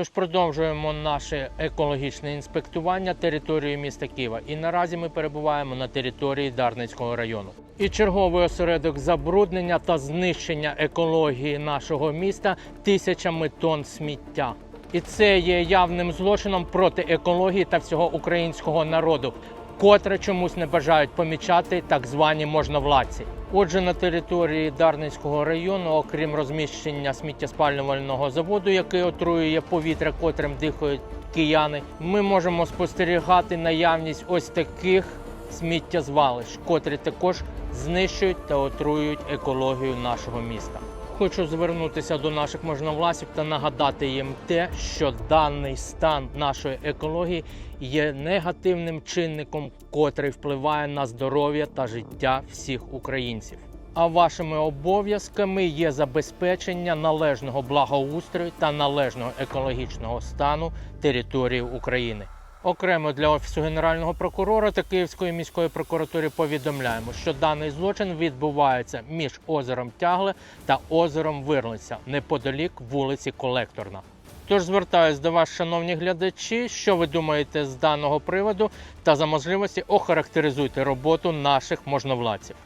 Тож продовжуємо наше екологічне інспектування території міста Києва. І наразі ми перебуваємо на території Дарницького району. І черговий осередок забруднення та знищення екології нашого міста тисячами тонн сміття. І це є явним злочином проти екології та всього українського народу, котре чомусь не бажають помічати так звані можновладці. Отже, на території Дарницького району, окрім розміщення сміттєспалювального заводу, який отруює повітря, котрим дихають кияни, ми можемо спостерігати наявність ось таких сміттєзвалищ, котрі також знищують та отруюють екологію нашого міста. Хочу звернутися до наших можновладців та нагадати їм те, що даний стан нашої екології є негативним чинником, котрий впливає на здоров'я та життя всіх українців. А вашими обов'язками є забезпечення належного благоустрою та належного екологічного стану території України. Окремо для офісу генерального прокурора та Київської міської прокуратури повідомляємо, що даний злочин відбувається між озером Тягле та озером Вирлиця неподалік вулиці Колекторна. Тож звертаюсь до вас, шановні глядачі, що ви думаєте з даного приводу, та за можливості охарактеризуйте роботу наших можновладців.